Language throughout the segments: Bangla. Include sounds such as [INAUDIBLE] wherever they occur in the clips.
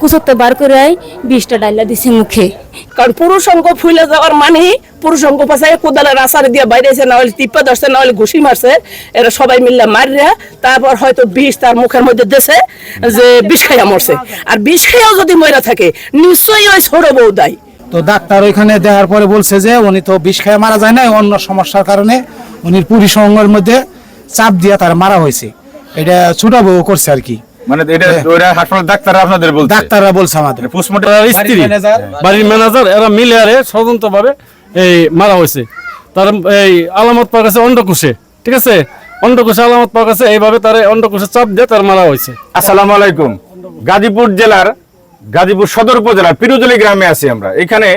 কুচতে বার করে বিষটা ডাইলা দিছে মুখে। কারণ পুরুষ অঙ্গ ফুলে যাওয়ার মানে পুরুষ অঙ্গ পাশে কোদালের আসারে দিয়ে বাইরেছে না হলে টিপা ধরছে না হলে ঘুষি মারছে। এরা সবাই মিললে মারিয়া তারপর হয়তো বিষ তার মুখের মধ্যে দেছে যে বিষ খাইয়া মরছে। আর বিষ খাইয়াও যদি মরা থাকে নিশ্চয়ই ওই ছোট বউ দায়ী। তো ডাক্তার ওইখানে দেওয়ার পরে বলছে যে উনি তো বিষ খেয়ে মারা যায় না অন্য সমস্যার কারণে উনি পুরী সঙ্গের মধ্যে চাপ দিয়ে তার মারা হয়েছে। এটা ছোট বউ করছে আর কি। মানে এটা ওরা হাসপাতাল ডাক্তাররা আপনাদের বলছে। ডাক্তাররা বলছে আমাদের। পোস্টমর্টম স্ত্রী। বাড়ির ম্যানেজার এরা মিলে আরে স্বতন্ত্র এই মারা হয়েছে। তার এই আলামত পাওয়া গেছে অন্ডকোষে ঠিক আছে? অন্ডকোষে আলামত পাওয়া গেছে এইভাবে তার অন্ডকোষে চাপ দিয়ে তার মারা হয়েছে। আসসালামু আলাইকুম। গাজীপুর জেলার গাজীপুর সদর উপজেলার পিরুজলি গ্রামে আছি আমরা। এখানে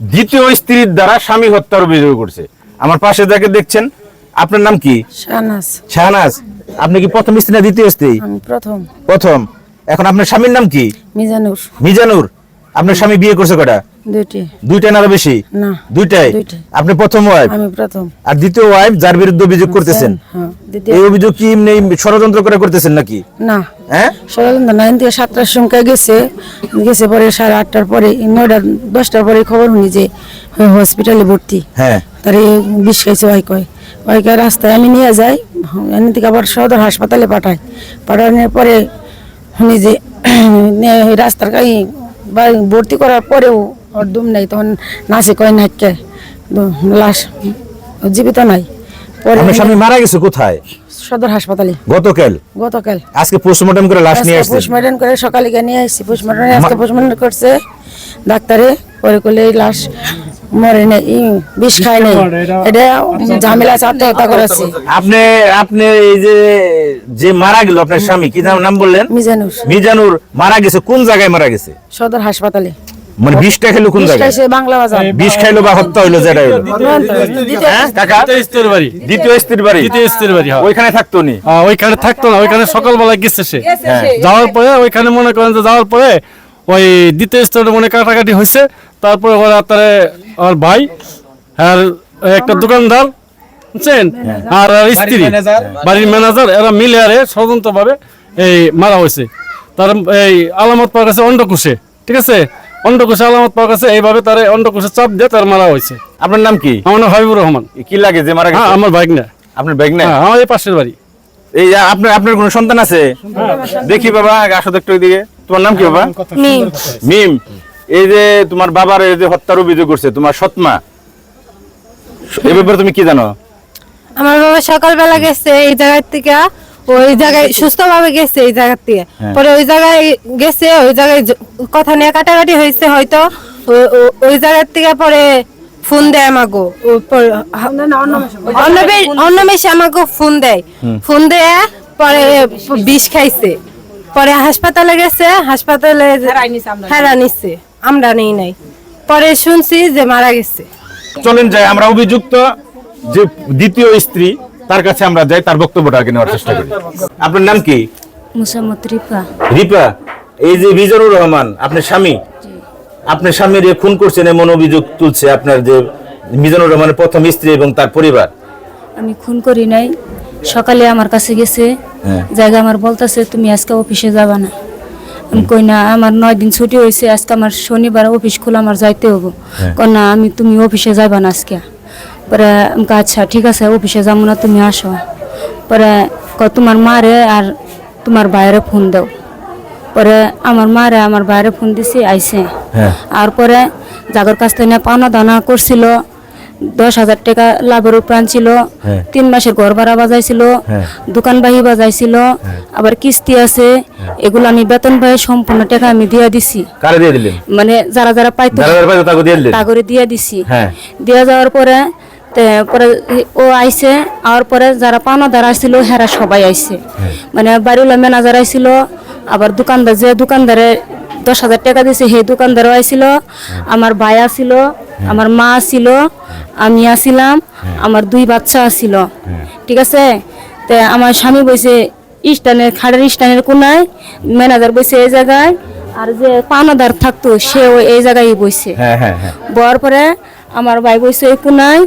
দ্বিতীয় স্ত্রীর দ্বারা স্বামী হত্যার অভিযোগ করছে আমার পাশে যাকে দেখছেন আপনার নাম কি? শাহনাজ। শাহনাজ। আপনি কি প্রথম স্ত্রী না দ্বিতীয় স্ত্রী? প্রথম। প্রথম। এখন আপনার স্বামীর নাম কি? মিজানুর। মিজানুর। আপনার স্বামী বিয়ে করছে কটা? দুইটি। না বেশি? না দুইটাই। আপনি প্রথম ওয়াইফ আমি প্রথম। আর দ্বিতীয় ওয়াইফ যার বিরুদ্ধে অভিযোগ করতেছেন? হ্যাঁ এই অভিযোগ কি এমনি ষড়যন্ত্র করে করতেছেন নাকি? না। হ্যাঁ? ষড়যন্ত্র সাতটার সংখ্যা গেছে। গেছে পরে সাড়ে আটটার পরে নয়টা দশটার পরে খবর শুনি যে হসপিটালে ভর্তি। হ্যাঁ। তারে বিষ খাইছে ওই কয়। কয় রাস্তায় আমি নিয়ে যাই থেকে আবার সদর হাসপাতালে পাঠাই। পাঠানোর পরে শুনি যে [CLEARS THROAT] রাস্তার বা ভর্তি করার পরেও ওর দুম নেই তখন নাচে কয় না কে লাশ জীবিত নাই। আপনার স্বামী মারা গেছে কোথায়? সদর হাসপাতালে। গতকাল? গতকাল। আজকে পোস্টমর্টম করে লাশ নিয়ে আসছেন পোস্টমর্টম করে সকালে গিয়ে নিয়ে আসছি। পোস্টমর্টম আজকে পোস্টমর্টম করছে ডাক্তারে। পরে করলে এই লাশ মরে নেই ই বিষ খায় নেই। এটা ঝামেলা আত্মহত্যা করেছে আপনি আপনি এই যে যে মারা গেল আপনার স্বামী কি নাম নাম বললেন? মিজানুর। মিজানুর মারা গেছে কোন জায়গায় মারা গেছে? সদর হাসপাতালে। মানে বিষটা খেলো কোন জায়গায়? খাইছে বাংলা বাজার বিষ খাইলো বা হত্যা হইল যেটা হইল। হ্যাঁ কাকা দ্বিতীয় স্ত্রীর বাড়ি। দ্বিতীয় স্ত্রীর বাড়ি। দ্বিতীয় স্ত্রীর বাড়ি। হ্যাঁ। ওইখানে থাকতো নি আহ, ওইখানে থাকতো না ওইখানে সকালবেলা গেছে সে। যাওয়ার পরে ওইখানে মনে করেন যে যাওয়ার পরে ওই দ্বিতীয় স্তরে মনে কাটাকাটি হয়েছে। তারপরে ওরা তার আর ভাই আর একটা দোকানদার বুঝছেন? আর স্ত্রী। বাড়ির ম্যানেজার এরা মিলে আরে স্বতন্ত্র ভাবে এই মারা হয়েছে। তার এই আলামত পাওয়া গেছে অন্ডকোষে ঠিক আছে? অন্ডকোষে আলামত পাওয়া গেছে এইভাবে তার অন্ডকোষে চাপ দিয়ে তার মারা হয়েছে। আপনার নাম কি? আমার নাম হাবিবুর রহমান। কি লাগে যে মারা হ্যাঁ গেছে আমার বাইক না আপনার ব্যাগ না হ্যাঁ আমার এই পাশের বাড়ি। এই আপনার আপনার কোনো সন্তান আছে? দেখি বাবা আসো একটু দিকে তোমার নাম কি বাবা? মিম। এই যে তোমার বাবার এই যে হত্যার অভিযোগ করছে তোমার সৎমা। এই ব্যাপারে তুমি কি জানো? আমার বাবা সকালবেলা গেছে এই জায়গার থেকে। ওই জায়গায় সুস্থভাবে গেছে এই জায়গার থেকে হ্যাঁ। পরে ওই জায়গায় গেছে ওই জায়গায় কথা নিয়ে কাটাকাটি হয়েছে হয়তো। ওই জায়গার থেকে পরে ফোন দেয় আমাকে অন্নমেষ আমাকে ফোন দেয় ফোন দেয়। পরে বিষ খাইছে। পরে হাসপাতালে গেছে হাসপাতালে হেরা নিচ্ছে আমরা নেই নাই। পরে শুনছি যে মারা গেছে। চলেন যাই আমরা অভিযুক্ত যে দ্বিতীয় স্ত্রী তার কাছে আমরা যাই তার বক্তব্যটা আগে নেওয়ার চেষ্টা করি। আপনার নাম কি? মুসাম্মত রিপা। রিপা এই যে রহমান আপনার স্বামী? আপনার স্বামীর খুন করছেন এমন অভিযোগ তুলছে আপনার যে মিজানুর রহমানের প্রথম স্ত্রী এবং তার পরিবার। আমি খুন করি নাই। সকালে আমার কাছে গেছে হ্যাঁ। জায়গা আমার বলতেছে তুমি আজকে অফিসে যাবা না। আমি কই না আমার নয় দিন ছুটি হয়েছে আজকে আমার শনিবার অফিস খোলা আমার যাইতে হব। কই না আমি তুমি অফিসে যাবা না আজকে। পরে আমি কই, আচ্ছা ঠিক আছে অফিসে যাব না তুমি আসো। পরে ক তোমার মারে আর তোমার বাইরে ফোন দাও। পরে আমার মারে আমার বাইরে ফোন দিছি আইসে হ্যাঁ। আর পরে জাগর কাছ থেকে পাওনা দানা করছিল দশ হাজার টাকা লাভের উপরান ছিল হ্যাঁ। তিন মাসের ঘর ভাড়া বাজাইছিল হ্যাঁ। দোকান বাহি বাজাইছিল আবার কিস্তি আছে এগুলো আমি বেতন পাই সম্পূর্ণ টাকা আমি দিয়ে দিছি। মানে যারা যারা পাইতো তাগরে দিয়ে দিছি। দিয়ে যাওয়ার পরে পরে ও আইসে আর পরে যারা পাওনা দ্বারা আসছিল হেরা সবাই আইসে হ্যাঁ। মানে বাড়িওয়ালা ম্যানেজার আইছিল আবার দোকানদার যে দোকানদারে দশ হাজার টাকা দিয়েছে সেই দোকানদারও আইছিল আমার ভাই আসিল আমার মা আসিল আমি আসিলাম আমার দুই বাচ্চা আসিল ঠিক আছে? তে আমার স্বামী বসে স্টানের খাড়ের স্টানের কোনায় ম্যানেজার বসে এই জায়গায় আর যে পাওনাদার থাকতো সেও এই জায়গায় হ্যাঁ হ্যাঁ হ্যাঁ। বর পরে আমার ভাই বইছে এই কোনায়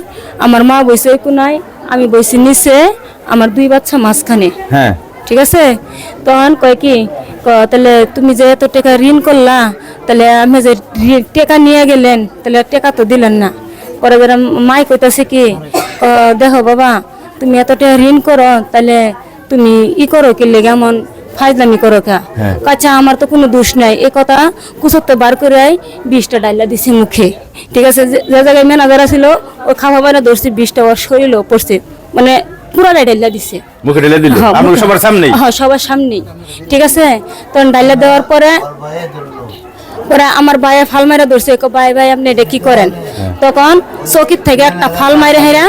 আমার মা বইছে এই কোনায় আমি বইছি নিচে আমার দুই বাচ্চা মাঝখানে। হ্যাঁ। ঠিক আছে? তখন কয় কি তাহলে তুমি যে এত টাকা ঋণ করলা তাহলে আমি যে টাকা নিয়ে গেলেন তাহলে টাকা তো দিলেন না। পরে বেলা মাই কইতাছে কি দেখো বাবা তুমি এত টাকা ঋণ করো তাহলে তুমি ই করো কি লেগে এমন ফাইজলামি করো কা? হ্যাঁ। কাচ্চা আমার তো কোনো দোষ নাই। এ কথা কুচত্তে বার করে বিশটা ডাইলা দিছে মুখে। ঠিক আছে যে জায়গায় ম্যানেজার ছিল ও খাওয়া বাইনা ধরছে বিশটা ওর শরীরও পড়ছে। মানে পুরাটাই ডাইলা দিছে। মুখে ঢেলে দিল? হ্যাঁ, আপনার সবার সামনেই? হ্যাঁ সবার সামনেই। ঠিক আছে তখন ডাইলা দেওয়ার পরে পরে আমার ভাইয়া ফাল মারা ধরছে কো ভাই ভাই আপনি এটা কি করেন? তখন চকির থেকে একটা ফাল মারে হেরা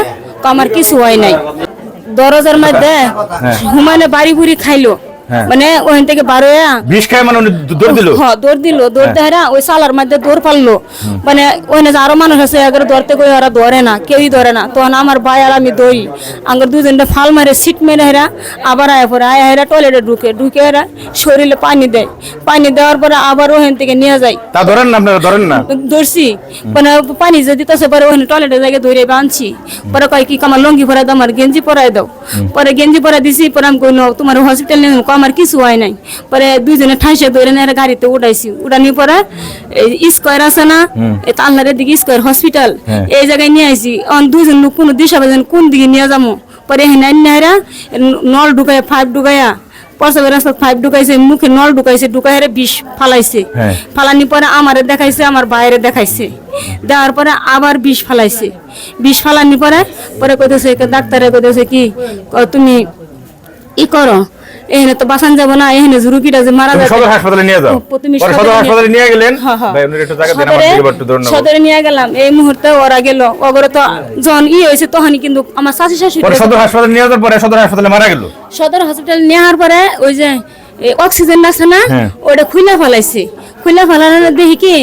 আমার কিছু হয় নাই। দরজার মধ্যে হুমানে বাড়ি বুড়ি খাইলো। হ্যাঁ। মানে ওখান থেকে বারো বিষ খায় মানে দৌড় দিল? হ্যাঁ দৌড় দিল দৌড় দেয় ওই সালার মধ্যে দৌড় পারল মানে ওখানে যে আরও মানুষ আছে এগারো ধরতে কই ওরা ধরে না কেউই ধরে না। তখন আমার ভাই আর আমি দৌড়ি। আঙ্গার দুজনটা ফাল মারে সিট মেরে হেরা আবার আয়া পরে আয়া হেরা টয়লেটে ঢুকে ঢুকে হেরা শরীরে পানি দেয়। পানি দেওয়ার পরে আবার ওখান থেকে নিয়ে যায়। তা ধরেন না আপনারা ধরেন না। ধরছি। মানে পানি যে দিতেছে পরে ওখানে টয়লেটে জায়গায় ধরে আনছি পরে কয় কি আমার লঙ্গি পরাই দাও আমার গেঞ্জি পরাই দাও। পরে গেঞ্জি পরাই দিছি পরে আমি কইনো তোমার হসপিটাল নিয়ে আমার কিছু হয় নাই। পরে দুইজনে ঠাইসে ধরে নিয়ে গাড়িতে উঠাইছি। উঠানি পরে স্কোয়ার আছে না এই তালনারের দিকে স্কোয়ার হসপিটাল। এই জায়গায় নিয়ে আইছি। অন দুইজন লোক কোনো দিশা পাইছেন কোন দিকে নিয়ে যাব? পরে এখানে নেহরা নল ঢুকাই ফাইভ ঢুকাইয়া পরসবের রাস্তা ফাইভ ঢুকাইছে মুখে নল ঢুকাইছে ঢুকাই বিষ ফালাইছে। হ্যাঁ। ফালানি পরে আমারে দেখাইছে আমার বাইরে দেখাইছে। দেওয়ার পরে আবার বিষ ফালাইছে। বিষ ফালানি পরে পরে কইতেছে ডাক্তারে কইতেছে ক- তুমি ই করো এখানে তো বাসান যাব না এখানে রুগীটা যে মারা যাবে। সদর হাসপাতালে নিয়ে যাও। ও, তুমি পরে সদর হাসপাতালে নিয়ে গেলেন। হ্যাঁ, হ্যাঁ। ভাই উনি একটু জায়গা দিন আমার সদরে- একটু ধরে সদরে নিয়ে গেলাম এই মুহূর্তে ওরা গেল। ওগরে তো যখন ই তখনই কিন্তু আমার শাশি শাশুড়ি পরে সদর হাসপাতালে নিয়ে যাওয়ার পরে সদর হাসপাতালে মারা গেল। সদর হসপিটাল নেওয়ার পরে ওই যে অক্সিজেন আছে না হ্যাঁ। ওটা খুলে ফেলাইছে। খুলে ফেলানো দেখি কি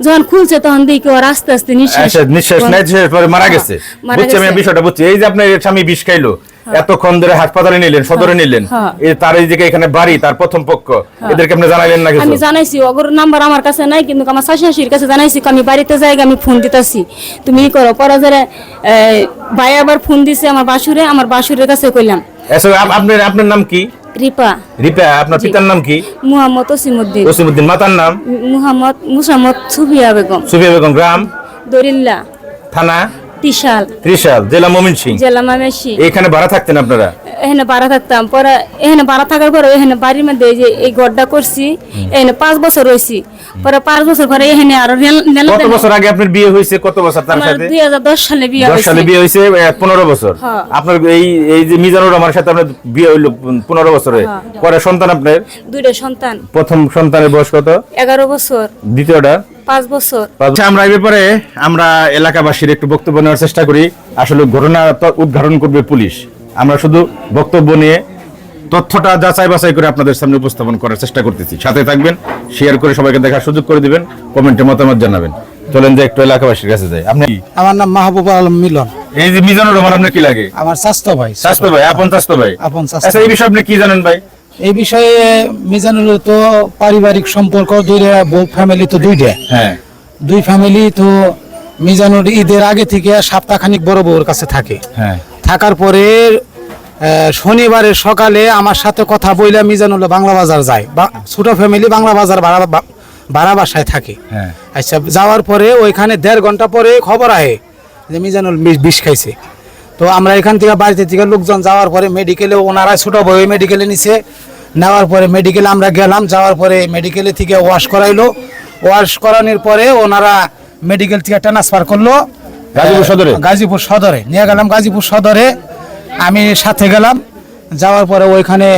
যখন খুলছে তখন দেখি ওর আস্তে আস্তে নিঃশ্বাস আচ্ছা নিঃশ্বাস নেয় পরে মারা গেছে। বুঝছি আমি বিষয়টা বুঝছি। এই যে আপনার স্বামী বিষ খাইলো এতক্ষণ ধরে হাসপাতালে নিলেন সদরে নিলেন। হ্যাঁ। তার এই দিকে এখানে বাড়ি তার প্রথম পক্ষ এদেরকে আপনি জানাইলেন না আমি জানাইছি ওগর নাম্বার আমার কাছে নাই কিন্তু আমার শাশি শাশুড়ির কাছে জানাইছি আমি বাড়িতে যাই আমি ফোন দিতেছি। তুমি ই করো পরে যারা ভাই আবার ফোন দিছে আমার বাসুরে আমার বাসুরের কাছে কইলাম। আপনার আপনার নাম কি? রিপা। রিপা আপনার পিতার নাম কি? মুহাম্মদ মাতার নাম? মুহাম্মদ মুসাম্মদ সুফিয়া বেগম। সুফিয়া বেগম গ্রাম? দরিল্লা। থানা? তিশাল ত্রিশাল জেলা মমিন সিং জেলা এখানে ভাড়া থাকতেন আপনারা? এখানে ভাড়া থাকতাম। পরে এখানে ভাড়া থাকার পরে এখানে বাড়ির মধ্যে যে এই করছি এখানে পাঁচ বছর রয়েছি। পরে পাঁচ বছর পরে এখানে আরও কত বছর আগে আপনার বিয়ে হয়েছে? কত বছর তার সাথে? দুই হাজার দশ সালে বিয়ে সালে বিয়ে হয়েছে এ, পনেরো বছর। হ্যাঁ। আপনার এই এই যে মিজানুর রহমানের সাথে আপনার বিয়ে হইল পনেরো বছরে। হ্যাঁ। পরে সন্তান আপনার? দুইটা সন্তান। প্রথম সন্তানের বয়স কত? এগারো বছর। দ্বিতীয়টা? পাঁচ বছর। আচ্ছা আমরা এই ব্যাপারে আমরা এলাকাবাসীর একটু বক্তব্য নেওয়ার চেষ্টা করি। আসলে ঘটনা উদ্ঘাটন করবে পুলিশ। আমরা শুধু বক্তব্য নিয়ে তথ্যটা যাচাই বাছাই করে আপনাদের সামনে উপস্থাপন করার চেষ্টা করতেছি। সাথে থাকবেন শেয়ার করে সবাইকে দেখার সুযোগ করে দিবেন কমেন্টে মতামত জানাবেন। চলেন যে একটু এলাকাবাসীর কাছে যাই। আপনি কি? আমার নাম মাহবুব আলম মিলন। এই যে মিজানুর রহমান আপনার কি লাগে? আমার স্বাস্থ্য ভাই। স্বাস্থ্য ভাই আপন স্বাস্থ্য ভাই। আপন স্বাস্থ্য। আচ্ছা এই বিষয়ে আপনি কি জানেন ভাই? এই বিষয়ে মিজানুর তো পারিবারিক সম্পর্ক দুইটা বউ ফ্যামিলি তো দুইটা। হ্যাঁ। দুই ফ্যামিলি তো মিজানুর ঈদের আগে থেকে সপ্তাহখানিক বড় বউর কাছে থাকে। হ্যাঁ। থাকার পরে শনিবারের সকালে আমার সাথে কথা বইলে মিজানুল বাংলা বাজার যায়। বা- ছোট ফ্যামিলি বাংলা বাজার ভাড়া ভাড়া বাসায় থাকে। হ্যাঁ। আচ্ছা যাওয়ার পরে ওইখানে দেড় ঘণ্টা পরে খবর আহে যে মিজানুল বিষ খাইছে। তো আমরা এখান থেকে বাড়িতে থেকে লোকজন যাওয়ার পরে মেডিকেলে ওনারা ছোট বই মেডিকেলে নিছে। নেওয়ার পরে মেডিকেলে আমরা গেলাম যাওয়ার পরে মেডিকেলে থেকে ওয়াশ করাইলো। ওয়াশ করানোর পরে ওনারা মেডিকেল থেকে ট্রান্সফার করল গাজীপুর সদরে? গাজীপুর সদরে। নিয়ে গেলাম গাজীপুর সদরে। আমি সাথে গেলাম যাওয়ার পরে ওইখানে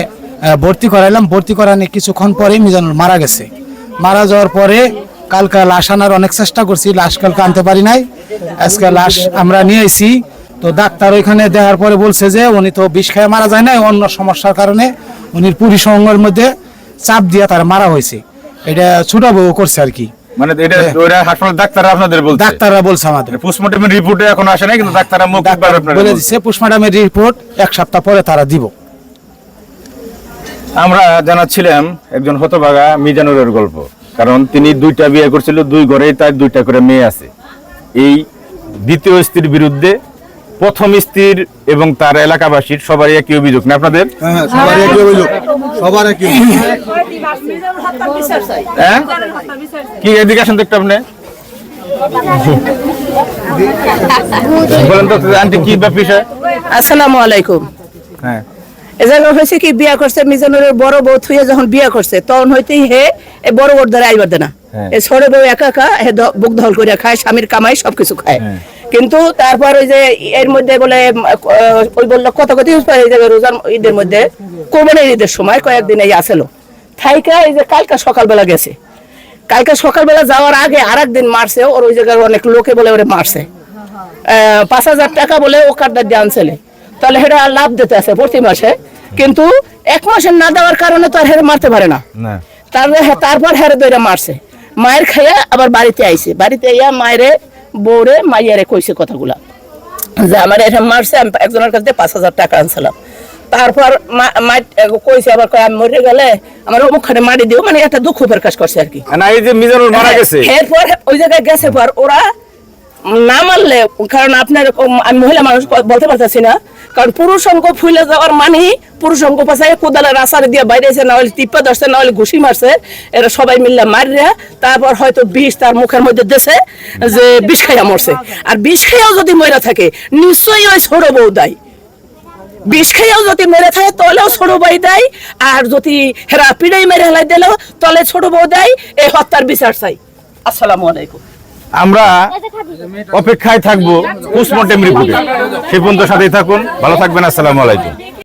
ভর্তি করাইলাম। ভর্তি করানি কিছুক্ষণ পরে মিজানুর মারা গেছে। মারা যাওয়ার পরে কালকে লাশ আনার অনেক চেষ্টা করছি লাশ কালকে আনতে পারি নাই। আজকে লাশ আমরা নিয়ে এসেছি তো ডাক্তার ওইখানে দেওয়ার পরে বলছে যে উনি তো বিষ খেয়ে মারা যায় না অন্য সমস্যার কারণে উনি পুরী সঙ্গের মধ্যে চাপ দিয়ে তার মারা হয়েছে। এটা ছোট বউ করছে আর কি। মানে এটা ওরা হাসপাতাল ডাক্তার আপনাদের বলছে? ডাক্তাররা বলছে আমাদের। পোস্টমর্টমের রিপোর্টে এখন আসে নাই কিন্তু ডাক্তাররা মুখ বলে পোস্টমর্টমের রিপোর্ট এক সপ্তাহ পরে তারা দিব। আমরা জানাচ্ছিলাম একজন হতভাগা মিজানুরের গল্প কারণ তিনি দুইটা বিয়ে করছিল দুই ঘরেই তার দুইটা করে মেয়ে আছে। এই দ্বিতীয় স্ত্রীর বিরুদ্ধে প্রথম স্ত্রীর এবং তার এলাকাবাসীর সবারই একই অভিযোগ না আপনাদের? হ্যাঁ একই অভিযোগ সবার একই হ্যাঁ? কি এদিকে আসেন তো একটু আপনি? বলেন তো আন্টি কি বিষয়? আসসালামু আলাইকুম। হ্যাঁ। হয়েছে কি বিয়া করছে মিজানুরের বড় বউ থুয়ে যখন বিয়া করছে তখন হইতেই হে এ বড় বড় দ্বারা আইবার দেনা। হ্যাঁ। এ ছোট বউ একা একা হে বুক দখল করে খায় স্বামীর কামাই সবকিছু খায়। হ্যাঁ। কিন্তু তারপর ওই যে এর মধ্যে বলে ওই বলল কত কত এই যে রোজার ঈদের মধ্যে। কোরবানির ঈদের সময় কয়েকদিন এই আসলো। থাইকা এই যে কালকা সকালবেলা গেছে। কালকে সকালবেলা যাওয়ার আগে আর একদিন মারছে ওর ওই জায়গায় অনেক লোকে বলে ওরে মারছে। পাঁচ হাজার টাকা বলে ও কার্ডটা দিয়ে আনছিলে। তাহলে সেটা লাভ দিতে আছে প্রতি মাসে। কিন্তু এক মাসের না দেওয়ার কারণে তো আর হেরে মারতে পারে না। না। তারপরে তারপর হেরে দইরা মারছে। মায়ের খাইয়া আবার বাড়িতে আইছে। বাড়িতে আইয়া মায়েরে বউরে মাইয়ারে কইছে কথাগুলা। যে আমার এটা মারছে আমি একজনের কাছে পাঁচ হাজার টাকা আনছিলাম। তারপর কইছে আবার আমি মরে গেলে আমার অমুকখানে মারি দিও মানে একটা দুঃখ প্রকাশ করছে আর কি। না এই যে মিজানুর মারা গেছে। এরপর ওই জায়গায় গেছে পর ওরা না মারলে কারণ আপনার আমি মহিলা মানুষ বলতে পারতেছি না কারণ পুরুষ অঙ্গ ফুলে যাওয়ার মানে পুরুষ অঙ্গ পাশায় কোদালের আসার দিয়ে বাইরেছে, না হলে টিপ্পা ধরছে, না হলে ঘুষি মারছে। এরা সবাই মিললে মারিয়া, তারপর হয়তো বিষ তার মুখের মধ্যে দেছে যে বিষ খাইয়া মরছে। আর বিষ খাইয়াও যদি মরে থাকে, নিশ্চয়ই ওই বউ দায়। বিষ খেয়েও যদি মেরে থাকে, তলেও ছোট বউ দেয়। আর যদি হেরা পিড়াই মেরে হেলাই দিলেও তলে ছোট বউ দেয় এই হত্যার বিচার চাই। আসসালামু আলাইকুম। আমরা অপেক্ষায় থাকব পোস্টমর্টেম রিপোর্টে সে পর্যন্ত সাথেই থাকুন ভালো থাকবেন আসসালামু আলাইকুম।